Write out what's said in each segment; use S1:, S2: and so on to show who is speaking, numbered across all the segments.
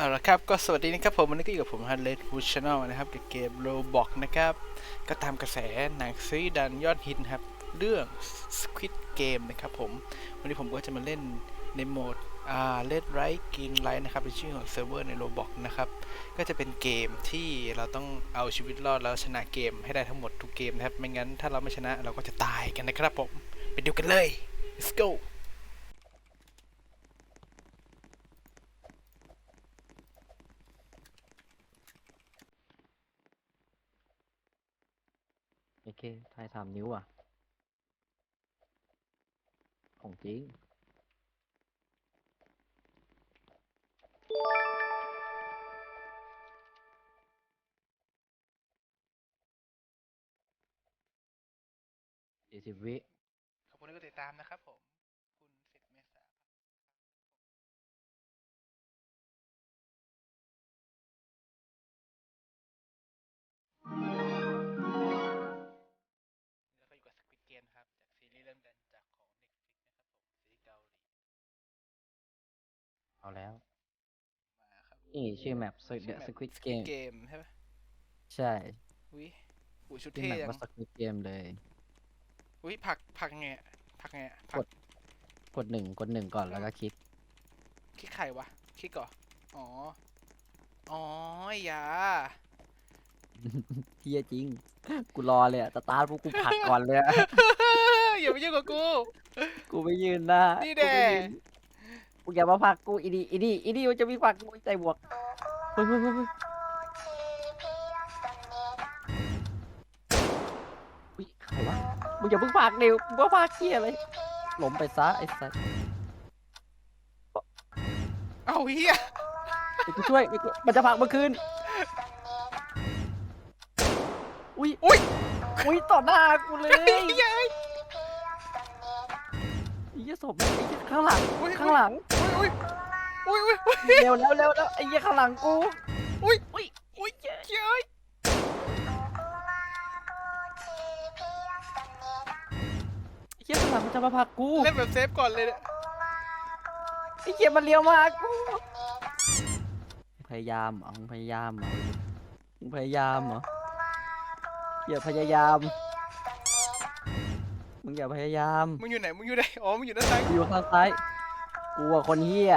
S1: เอาละครับก็สวัสดีนะครับผมวันนี้ก็อยู่กับผมฮันเลดฟูชแนลนะครับกับเกมโรบอกนะครับ ก็ตามกระแสหนังซีดันยอดฮิตนครับ เรื่อง Squid Game นะครับผม วันนี้ผมก็จะมาเล่นในโหมดอ่าเลดไรท์กินไลท์นะครับเป็นชื่อของเซิร์ฟเวอร์ในโรบอกนะครับ ก็จะเป็นเกมที่เราต้องเอาชีวิตรอดแล้วชนะเกมให้ได้ทั้งหมดทุกเกมนะครับไม่งั้นถ้าเราไม่ชนะเราก็จะตายกันนะครับผมไปดูกันเลย let's go
S2: เคทายสามนิ้วอะ ของจริง สี่สิบวิ
S1: ขอบคุณที่กดติดตามนะครับผม
S2: เอาแล้ว
S1: มาครับ
S2: นี่ชื่อแมป
S1: ชื่อ
S2: The
S1: แมป
S2: Squid Game
S1: เกมใช่ปะ
S2: ใช่
S1: วิหูชุด
S2: ชื่อ
S1: เท่
S2: แมป
S1: ยัง
S2: ว่า Squid Game เลย
S1: วิผักผักไงอะผักไงอะผั
S2: ก
S1: ก
S2: ดกดหนึ่งกดหนึ่งก่อนแล้วก็คลิก
S1: คลิกไข่วะคลิกก่อนอ๋ออ๋อไอ้ยา
S2: เฮียจริง กูรอเลยอะสตาร์ทพวกกูผลักก่อนเลยอะ
S1: อย่าไปยุ่งกับกู
S2: กูไม่ยืนหน้า
S1: นี่
S2: กู
S1: แน่
S2: ไม่ยืน กูอย่ามาผลักกูอีดีอีดีอีดีมันจะมีผลักกูใจบวกเฮ้ยเฮ้ยเฮ้ยเฮ้ยอุ๊ยใครวะมึงอย่าเพิ่งผลักเดี๋ยวมึงว่าผลักเฮียเลยล้มไปซะไอ้สัส
S1: เอาเฮีย
S2: เดี๋ยวกูช่วยเดี๋ยวกูมันจะผลักมาคืนอุ้ย
S1: อุ้ย
S2: อุ้ยต่อหน้ากูเลย
S1: เฮ้ยเฮ้ย
S2: ไอ้เหี้ ยศพไอ้เหี้ยข้างหลัง
S1: อุ้ย
S2: ข้างหลัง
S1: อุ้ยอุ้ยอุ้ยอุ้ย
S2: เร็วแล้วเร็วแล้วไอ้เหี้ยข้างหลังกู
S1: อุ้ย
S2: อุ้ย
S1: อุ้ยเย้ย
S2: ไอ้เหี้ยข้างหลังมันจะมาผลักกู
S1: เล่นแบบเซฟก่อนเลยเนี่ย
S2: ไอ้เหี้ยมันเลี้ยวมากูพยายามเหรอมึงพยายามเหรอมึงพยายามเหรออย่าพยายาม มึงอย่าพยายาม
S1: มึงอยู่ไหน มึงอยู่ไหน อ๋อ มึงอยู่ด้านซ้าย
S2: กูอยู่ข้างซ้าย กูอะคนเฮีย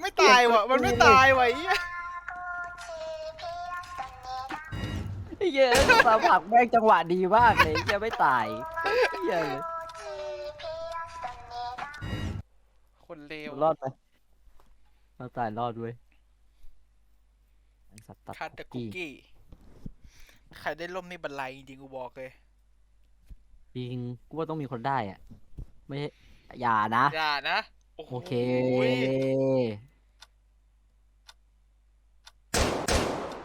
S1: ไม่ตายว่ะ มันไม่ตายว่ะไอ้เหี้ย
S2: ไอ้เหี้ยสาผักแม่งจังหวะดีมากเลยไอ้เหี้ยไม่ตายเหี้ยเลย
S1: คนเลว
S2: รอดไหมเราตายรอดด้วยไอ้สัตว์ตัด
S1: คัดแต่คุกกี้ ใครได้ล่มนี่บันไลจริงๆกูบอกเลย
S2: จริงกูว่าต้องมีคนได้อะ ไม่ใช่อย่านะ
S1: อย่านะ โอ้โห
S2: โอเค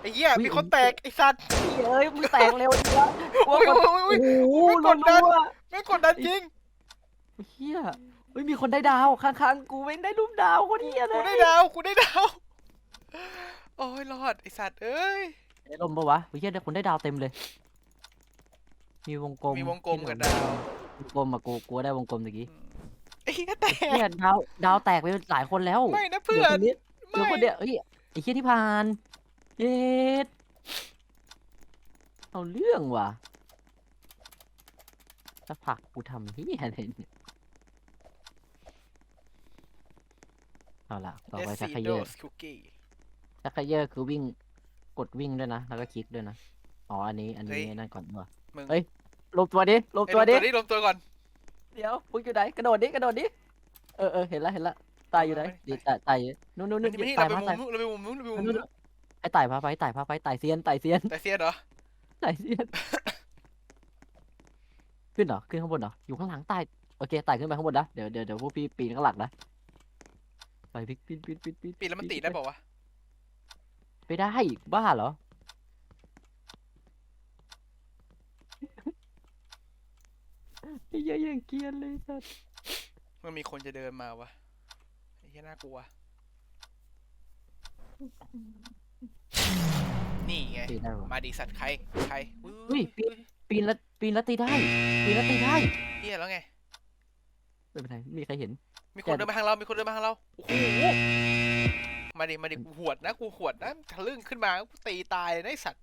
S1: ไอ้เหี้ย
S2: อุ๊ย
S1: มีคนแตก ไอ้สัตว์
S2: เฮ้ยมึงแตกเร็วจังวะ
S1: โอ้ย
S2: ว่า
S1: โอ้ย
S2: คน
S1: โอ้ย
S2: โอ้โห
S1: ไม่กดดัน
S2: รัว
S1: ไม่กดดันจริง
S2: ๆเฮีย เฮ้ยมีคนได้ดาวข้างๆกูไม่งได้รูปดาวคนเฮียเล
S1: กู
S2: ย
S1: ได้ดาวกูได้ดาว โอ้ยรอดไอ้สัตว์เอ้ย
S2: ได้ลมปะวะเฮียได้คนได้ดาวเต็มเลย มีวงกลม
S1: มีวงกลม
S2: ที่
S1: กับ
S2: หลั
S1: ดาว
S2: วงกลมอะกูกูได้วงกลมตะกี้
S1: ไอ้เหี้ยแตก
S2: เนี่ยดาวดาวแตกไปหลายคนแล้ว
S1: ไม่นะ
S2: เหลื
S1: เพื่
S2: อ
S1: อ
S2: คนนนี้เหลือ
S1: ไม่
S2: คนเดียวเฮ้ยไอ้เฮียที่ผ่านเย็ดเอาเรื่องว่ะถ้าผลักกูทำเฮียอะไรเนี่ย เอาล่ะต่อไป
S1: เด
S2: ชัก
S1: ซี
S2: เข
S1: โด
S2: ยอ
S1: สคุกกี้
S2: ชักเขยอคือวิ่งกดวิ่งด้วยนะ แล้วก็คลิกด้วยนะ อ๋อ อันนี้ อันนี้นั่นก่อนดีกว่า
S1: มึง
S2: เอ้ยลบตัวดิลบ
S1: เอ้ย
S2: ตัว
S1: ร
S2: ดิ
S1: วมตัวนี้รวมตัวก่อน
S2: เดี๋ยวมึงอยู่ไหน กระโดดดิ กระโดดดิ เออเออเห็นละ เห็นละ ตายอยู่ไหน
S1: ไม่
S2: ดี
S1: ไม่
S2: ตายตายอยู่นู่นนู่นนู่น
S1: ไม่
S2: ตา
S1: เรา
S2: ย
S1: ไป
S2: มา
S1: มุ
S2: ตาย
S1: มนู้นเราไปมุมนู้นเราไปมุม
S2: นู่น
S1: นู้น
S2: นู่นไอ้ตายพาไปตายพาไปตายเซียนตายเซียน
S1: แต่เสียเหรอ
S2: ตายเซียน ขึ้นเหรอ ขึ้นข้างบนเหรอ อยู่ข้างหลังตาย โอเคตายขึ้นไปข้างบนนะ เดี๋ยวเดี๋ยวเดี๋ยวพวกพี่ปีนข้างหลังนะ ไปปีนปีนปีนปีนปีน
S1: ปีนแล้วมันตีได้เปล่าวะ
S2: ไปได้บ้าเหรอ ไอ้เหี้ยยังเกรียนเลยสัส
S1: มันมีคนจะเดินมาวะไอ้เหี้ยน่ากลัว นี่ไง
S2: ตีได้วะ
S1: มาดีสัตว์ใครใครอุ้
S2: เฮ้ยปีปีนแล้วปีนแล้วตีได้ ปีนแล้วตีได้
S1: เฮียแล้วไง
S2: ไม่เป็นไรไม่มีใครเห็น
S1: มีคนเดินมาทางเรา มีคนเดินมาทางเรา โอ้โห มาดิ มาดิ กูหวดนะ กูหวดนะทะลึ่งขึ้นมา กูตีตายเลยนะไอ้สัตว์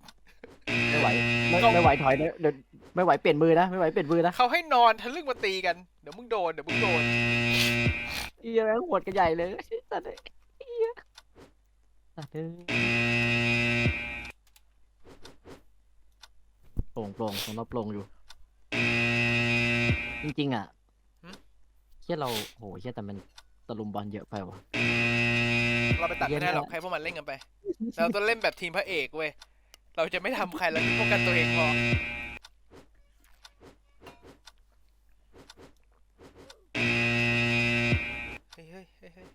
S2: ไม่ไหว ไม่
S1: เขา
S2: ไม่ไหวถอยนะเดี๋ยวไม่ไหวเปลี่ยนมือนะ ไม่ไหวเปลี่ยนมือนะ
S1: เขาให้นอนทะลึ่งมาตีกัน เดี๋ยวมึงโดน เดี๋ยวมึงโดน
S2: เอียแม่งโหดกันใหญ่เลยสัตว์เอ้ยเอียสัตว์เอ้ยโปร่งโปร่งของเราโปร่งอยู่ จริงๆอะ
S1: หึ
S2: เชี่ยเราโหเชี่ยแต่มันตะลุมบอลเยอะไปว่ะ
S1: เราไปตัดไม่ได้หรอก
S2: เย็นนะ
S1: ให้พวกมันเล่นกันไป เราต้องเล่นแบบทีมพระเอกเว้ย เราจะไม่ทำใครเราจะป้องกันตัวเองพอเฮ้ยเฮ้ยเฮ้ยเฮ้ย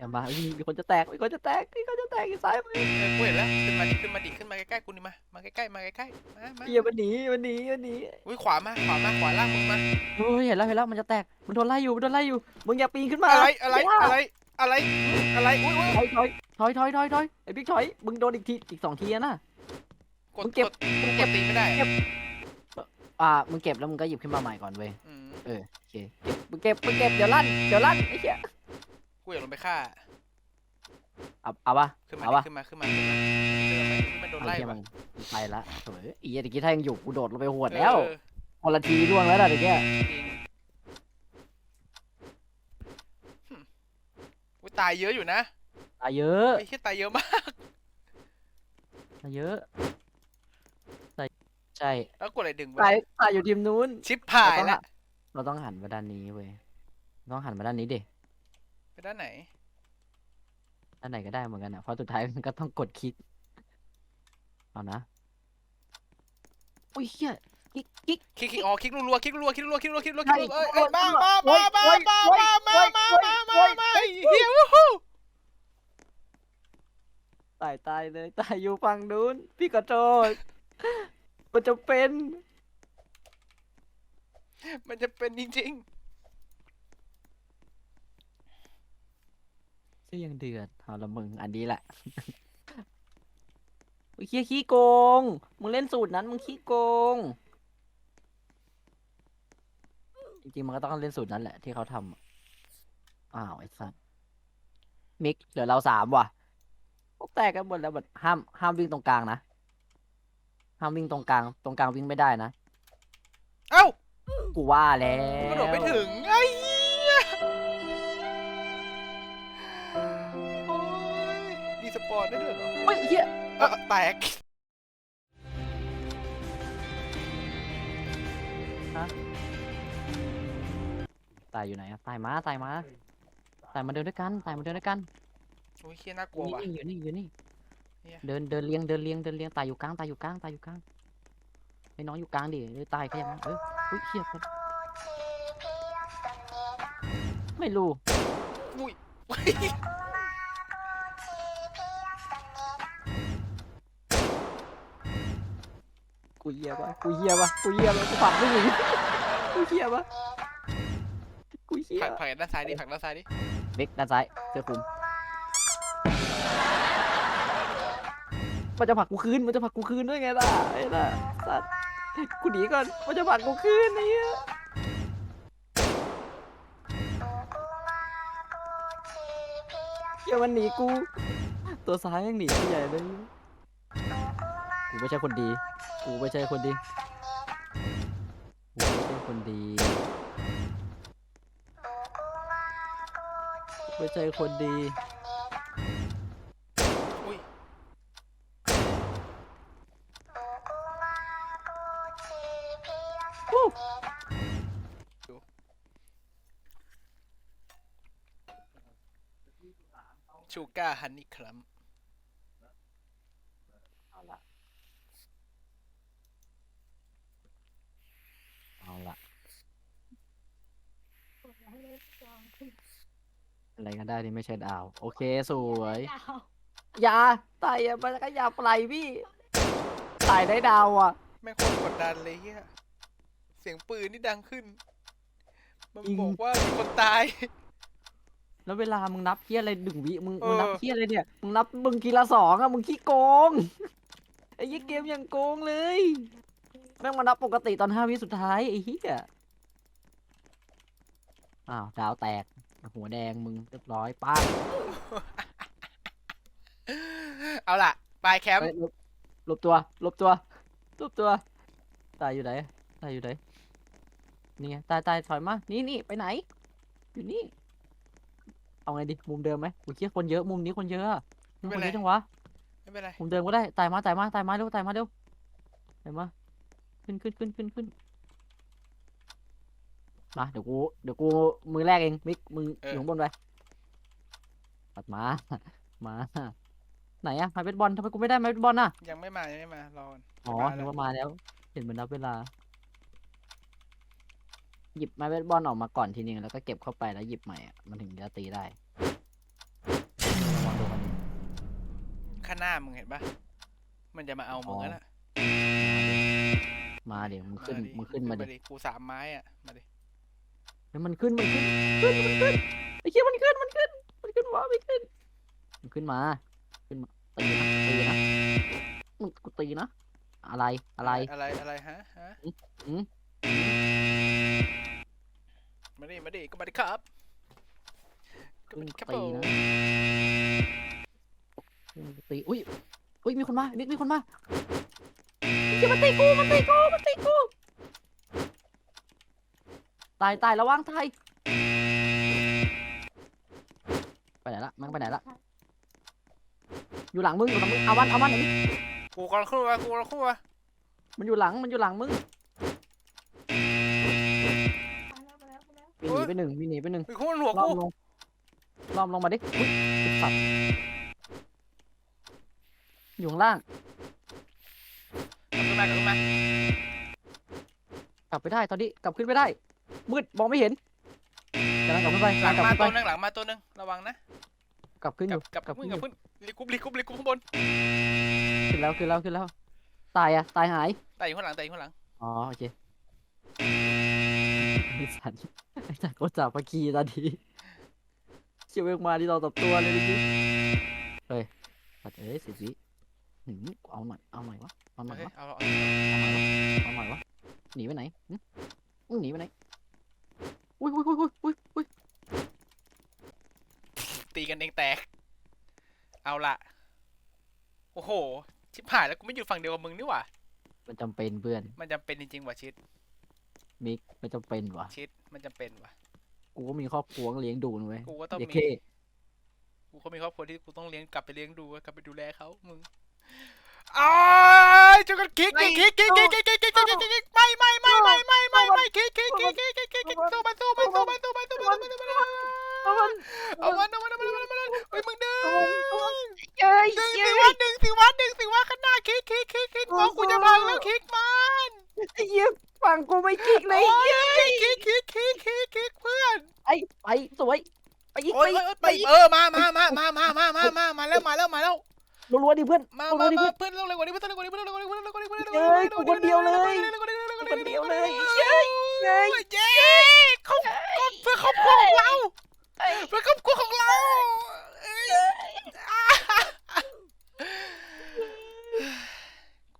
S2: อย่ามามีมีคนจะแตกมีคนจะแตกมีคนจะแตกอีกซ้ายมือ
S1: เออกูเห็นแล้วขึ้นมาดิขึ้นมาดิขึ้นมาใกล้ๆกูนี่มามาใกล้ๆมาใกล้ๆมามา
S2: เอียมันหนีมันหนีมันหนี
S1: อุ้ยขวามาขวามาขวาล่างมึงมา
S2: โอ้ยเห็นแล้วเห็นแล้วมันจะแตกมันโดนไล่อยู่มันโดนไล่อยู่มึงอย่าปีนขึ้นมา
S1: อะไรอะไร
S2: ย่า
S1: อะไรอะไรอะไรอุ้ยอุ้ย
S2: ถอยถอยถอยถอยถอยถอยไอ้บิ๊กถอยมึงโดนอีกทีอีกสองทีอะนะ
S1: กด
S2: มึงเก็บ
S1: กดกูกดตีไม่ได้
S2: อ่ามึงเก็บแล้วมึงก็หยิบขึ้นมาใหม่ก่อนเว้ย
S1: อืม
S2: เออโอเคเก็บมึงเก็บมึงเก็บเดี๋ยวลั่นเดี๋ยวลั่นไอ้เหี้ย
S1: กูอยากลงไปฆ่า
S2: เอาเอาปะ
S1: ขึ้นมา
S2: เอา
S1: ดิ
S2: ปะ
S1: ขึ้นมาขึ้นมาขึ้นมาขึ้นมาไหมมันโดน
S2: เอา
S1: ไล่
S2: เหี้ย
S1: ปะ
S2: มันมันไปละโถ่เอ้ยอีเหี้ยตะกี้ถ้ายังอยู่กูโดดลงไปหวดแล้ว
S1: เออ
S2: คนละทีร่วงแล้วล่ะตะกี้
S1: จริงหึอุ้ยตายเยอะอยู่นะ
S2: ตายเยอะ
S1: ไอ้เหี้ยตายเยอะมาก
S2: ตายเยอะใช่ใช่
S1: แล้วกดอะไรดึง
S2: ตา
S1: วะ
S2: ยตายอยู่ทีมนู้น
S1: ชิปหาย
S2: เราต้อง
S1: ละ
S2: หันเราต้องหันมาด้านนี้เว้ยต้องหันมาด้านนี้ดิ
S1: ไปด้านไหน
S2: ด้านไหนก็ได้เหมือนกันอะเพราะสุดท้ายมันก็ต้องกดคลิกเอานะอุ้ยเหี้ยคลิกคลิก
S1: คลิกคลิกอ๋อคลิกรัวๆคลิกรัวๆคลิกรัวๆคลิกรัวๆคลิกรัวๆค
S2: ใช่
S1: ลิกรัวๆเอ้ยเอ้ยมา
S2: โอ้
S1: มายมา
S2: โอ้ย
S1: มา
S2: โอ้ย
S1: มา
S2: โอ้ย
S1: มามา
S2: โอ้ย
S1: มา
S2: โอ้ย
S1: มาเฮียวู้ฮู้
S2: ตายตายเลยตายอยู่ฝั่งนู้นพี่ขอโทษมันจะเป็น
S1: มันจะเป็นจริง
S2: ชื่ อยังเดือดเอาละมึงอันนี้แหละโอ้ยเฮียขี้โกง มึงเล่นสูตรนั้นมึงขี้โกง จริงๆมันก็ต้องเล่นสูตรนั้นแหละที่เขาทำอะอ้าวไอ้สัสมิกเหลือเราสามว่ะพวกแตกกันหมดแล้วแบบห้ามห้ามวิ่งตรงกลางนะ ห้ามวิ่งตรงกลาง ตรงกลางวิ่งไม่ได้นะ
S1: ๆเอ้า
S2: กูว่าแล้
S1: กระโดด
S2: ว
S1: ไม่ถึง ปอร์ตได้ด้วยเหรอ
S2: เฮ้ยเฮีย
S1: เออแตก
S2: ตายอยู่ไหนอะตายมาตายมาตายมาเดินด้วยกันตายมาเดินด้วยกัน
S1: โอ้ยเฮียน่ากลัวว่ะ
S2: นี่อยู่นี่อยู่นี่
S1: เนี่ย
S2: เดินเดินเลี้ยงเดินเลี้ยงเดินเลี้ยงตายอยู่กลางตายอยู่กลางตายอยู่กลางให้น้องอยู่กลางดิเออตายขยันเอออุ้ยเฮียคนไม่รู้
S1: อุ้ย
S2: กูเฮียปะกูเฮียปะกูเฮียปะกูผลักไม่หนีกูเฮียปะกูเฮีย
S1: ผลักผลักด้านซ้ายดิผลักด้านซ้ายดิ
S2: เบกด้านซ้ายเสื้อคลุมมันจะผลักกูคืนมันจะผลักกูคืนด้วยไงล่ะไอ้ล่ะสัตว์กูหนีก่อนมันจะผลักกูคืนไอ้เหี้ยเฮียมันหนีกู ตัวซ้ายยังหนีกูใหญ่เลยกู ไม่ใช่คนดี กูไม่ใช่คนดี กูไม่ใช่คนดีกูไม่ใช่คนดี
S1: อุ้ย
S2: วู้
S1: ชูก้าฮันนี่คลัม
S2: เอาละเอาละ อะไรกันได้ที่ไม่ใช่ดาว โอเคสวยอย่าตายอย่ามันก็อย่าปล่อยพี่ตายได้ดาวอะ
S1: แม่งโคตรกดดันเลยเฮียเสียงปืนนี่ดังขึ้น มัน
S2: จริง
S1: บอกว่ามีคนตาย
S2: แแล้วเวลามึงนับเฮียอะไรหนึ่งวิมึง
S1: เออ
S2: มึงนับเฮียอะไรเนี่ยมึงนับมึงทีละสองอะมึงขี้โกงไอ้ยี่เกมยังโกงเลยแม่งมานับปกติตอนห้าวิสุดท้ายไอ้เฮียอ้าวดาวแตก หัวแดงมึงเรียบร้อยป้า
S1: เอาล่ะปลายแคมป์
S2: เฮ้ยหลบหลบตัวหลบตัวหลบตัว ตายอยู่ไหน ตายอยู่ไหน นี่ไง ตายตายถอยมา นี่นี่ไปไหน อยู่นี่ เอาไงดี มุมเดิมไหมโอ้ยเชี่ยคนเยอะ มุมนี้คนเยอะอะมุมคนเยอะจังวะ
S1: ไม่เป็นไร
S2: มุมเดิมก็ได้ ตายมา ตายมา ตายมาเร็ว ตายมาเร็ว ตายมา ขึ้นขึ้นขึ้นขึ้นขึ้น มาเดี๋ยวกูเดี๋ยวกูมือแรกเองมิกมึงอยู่ข้างบนไปตัดมา มาไหนอะไม้เบสบอลทำไมกูไม่ได้ไม้เบสบอลน่ะ
S1: ยังไม่มายังไม่มารอก่อน
S2: อ๋อ
S1: มา
S2: นึ
S1: แล้
S2: ก
S1: ว
S2: ว่ามาแล้ว เห็นมันนับเวลา หยิบไม้เบสบอลออกมาก่อนทีนึงแล้วก็เก็บเข้าไปแล้วหยิบใหม่อะมันถึงจะตีได้ระวังโดนมัน
S1: ข้างหน้ามึงเห็นปะมันจะมาเอามึงแล้วน่ะ
S2: มาเดี๋ยวมึงขึ้นา
S1: ดิ
S2: มึงขึ้นมาดิ
S1: ดิกูสามไม้อะมาดิ
S2: เฮ้ยมันขึ้นมันขึ้นขึ้นมันขึ้นไอ้เชี่ยมันขึ้นมันขึ้น มันขึ้นวะไม่ขึ้น มันขึ้นมา ขึ้นมาตีนะตีนะมึงกูตีนะ อะไรอะไร
S1: อะไรอะไรฮะฮะ
S2: อืม
S1: มาดิมาดิก็มาดิครับก็
S2: ขึ้
S1: มานดิครับ
S2: ตี
S1: ผม
S2: นะขึ้นตีอุ้ยอุ้ยมีคนมามิกมีคนมาเชี่ยมันตีกูมันตีกูมันตีกู ตายตายระวังตายไปไหนละมันไปไหนละอยู่หลังมึงอยู่หลังมึงเอาวันเอาวันไอ้มิก
S1: กูกำลังขึ้นมากูกำลังขึ้นมา
S2: มันอยู่หลังมันอยู่หลังมึงวิ่งหนีไปหนึ่งวิ่งหนีไปหนึ่ง
S1: มีคนหัว
S2: ล้อ
S1: กู
S2: มลงล้อมลงมาดิอุ๊ยไอ้สัตว์อยู่ข้างล่าง
S1: กลับขึ้นมากลับขึ้นมาก
S2: ลับไปได้ตอนนี้กลับขึ้นไม่ได้ มืดมองไม่เห็นกำลังกลับขึ้นไป
S1: หลัง
S2: กำลัง
S1: มาก
S2: ลับ
S1: ตัว
S2: ขึ้นไป
S1: หนึงหลังมาตัวหนึงระวังนะ
S2: กลับขึ้นอก
S1: ลั
S2: ยู่
S1: บกลับ
S2: กลับ
S1: มึ
S2: ขึ้
S1: ง
S2: น
S1: ก
S2: อ
S1: ลับ
S2: ยู่
S1: ขึ้นรีกุบรีกุบรีกุบข้างบน
S2: ขึ้นแล้วขึ้นแล้วขึ้นแล้ว ตายอะตายหาย
S1: แต่อยู่ข้างหลังแต่อยู่ข้างหลัง
S2: อ๋อโอเคไอ้สัตว์ไอ้สัตว์ก็จับปากีตอนนี้เชื่อเวกมาที่เราตับตัวเลยดิเฮ้ยสัตว์เอ้ยสิบวิหืมเอาหน่อยเอาหน่อยวะเอาหน่อยวะ
S1: เฮ้ยเอาเอา
S2: เอาหน่อยวะหนีไปไหนหึมึงหนีไปไหน อุ้ยอุ้ยอุ้ยอุ้ยอุ้ยอุ้ย
S1: ตีกันเองแตก เอาละโอ้โห ชิบหายแล้วกูไม่อยู่ฝั่งเดียวกับมึงนี่หว่า
S2: มันจำเป็นเพื่อน
S1: มันจำเป็นจริงๆว่ะชิด
S2: มิกมันจำเป็นวะ
S1: ชิด มันจำเป็นว่ะ
S2: กูก็มีครอบครัวต้องเลี้ยงดูนะเว้ย
S1: กูก็ต้อง
S2: เด็ก
S1: มี
S2: เท่
S1: กูก็มีครอบครัวที่กูต้องเลี้ยงกลับไปเลี้ยงดูกลับไปดูแลเขามึงอ้ายจุกันคิกคิกคิกคิกคิกคิกคิกคิกคิกคิกไม่ไม่ไม่ไม่ไม่ไม่ไม่คิกคิกคิกคิกคิกคิกคิกสู้มันสู้มันสู้มันสู้มันสู้มันสู้มัน
S2: เอามัน
S1: เอามันเอามันเอามันเอามันเอามันเฮ้ยมึงดึง
S2: เย้ย
S1: ดึง
S2: เย้
S1: สิ
S2: ย วะ
S1: ดึงสิวะดึงสิวะข้างหน้า คิกคิกคิกคิกมองกูจะพังแล้วคิกมัน
S2: ไอ้เหี้ยฝั่งกูไม่คิกเลย
S1: โอ้ย
S2: เย้ย
S1: คิกคิกคิกคิกคิกเพื่อน
S2: ไอ้ไปสวยไปอีก
S1: โอ้
S2: ไป
S1: ย
S2: อีก
S1: ไปเออมามามามามามามามามาแล้วมาแล้วมาแล้ว
S2: รัวๆดิเพื่อน
S1: มา
S2: รั
S1: มาว
S2: ๆดิ
S1: มา
S2: เพื่อน
S1: เพื่อนเร็วกว่านี้เพื่อนเร็วกว่านี้เพื่อนเร็วกว่านี้เพื่อนเร็วกว่านี้เพื่อนเร็วกว่านี้
S2: เย้ยกูคนเดียวเลยคนเดียวเลยเย้ยเย้ย
S1: เย้เขาเพื่อครอบครัวของเราเพื่อครอบครัวของเรา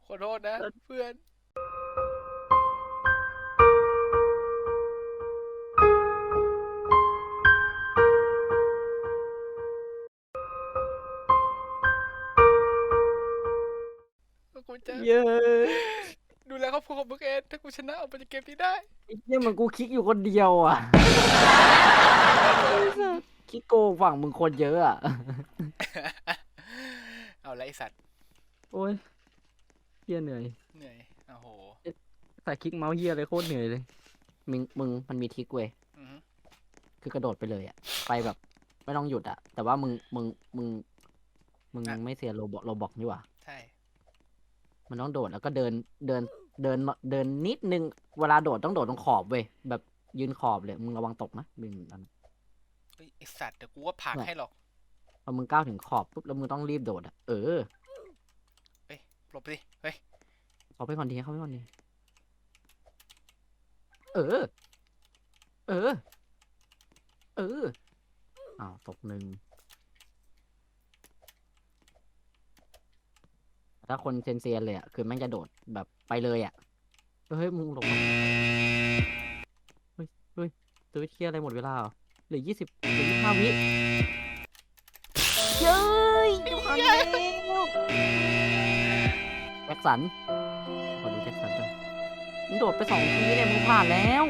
S1: ขอ โทษนะ เพื่อนกูจะ
S2: เย้ย
S1: ดูแลครอบครัวของมึงเองถ้ากูชนะออกไปจากเกมนี้ได้
S2: ไอ้เหี้ยมันกูคิกอยู่คนเดียวอะคิกโกงฝั่งมึงคนเยอะอะ
S1: เอาละไอสัตว์
S2: โอ้ยเฮียเหนื่อย
S1: เหนื่อยโอ้โห
S2: แต่คลิกเมาส์เฮียอะไรโคตรเหนื่อยเลย มึงมึงมันมีทริกเว้ย
S1: อือฮึ
S2: คือกระโดดไปเลยอะไปแบบ ไม่ต้องหยุดอะแต่ว่ามึงมึงมึง มึงไม่เสียโลบอกโลบอกนี่หว่า
S1: ใช่
S2: มันต้องโดดแล้วก็เดินเดินเดินมาเดินนิดนึงเวลาโดดต้องโดดตรงขอบเว้ยแบบยืนขอบเลย มึงระวังตกนะมึงอัน
S1: เฮ้ยไอสัตว์เดี๋ยวกูก็ผลักให้หรอก
S2: พอมึงก้าวถึงขอบปุ๊บแล้วมึงต้องรีบโดดอะเออ
S1: หลบไปดิเฮ้ย
S2: เขาไปก่อนดีเขาไปก่อนดีเออ เออ เอออ้าวตกหนึ่งถ้าคนเซนเซียนเลยอะคือแม่งจะโดดแบบไปเลยอะเฮ้ยมึงลงมาเฮ้ยเฮ้ยสวิตช์เคลียร์อะไรหมดเวลาเหรอเหลือยี่สิบเหลือยี่สิบห้าวิเย้ยจะผ่าน แล้วแจ็คสัน ขอดูแจ็คสันด้วยมึงโดดไปสองทีเนี่ยมึงผ่านแล้ว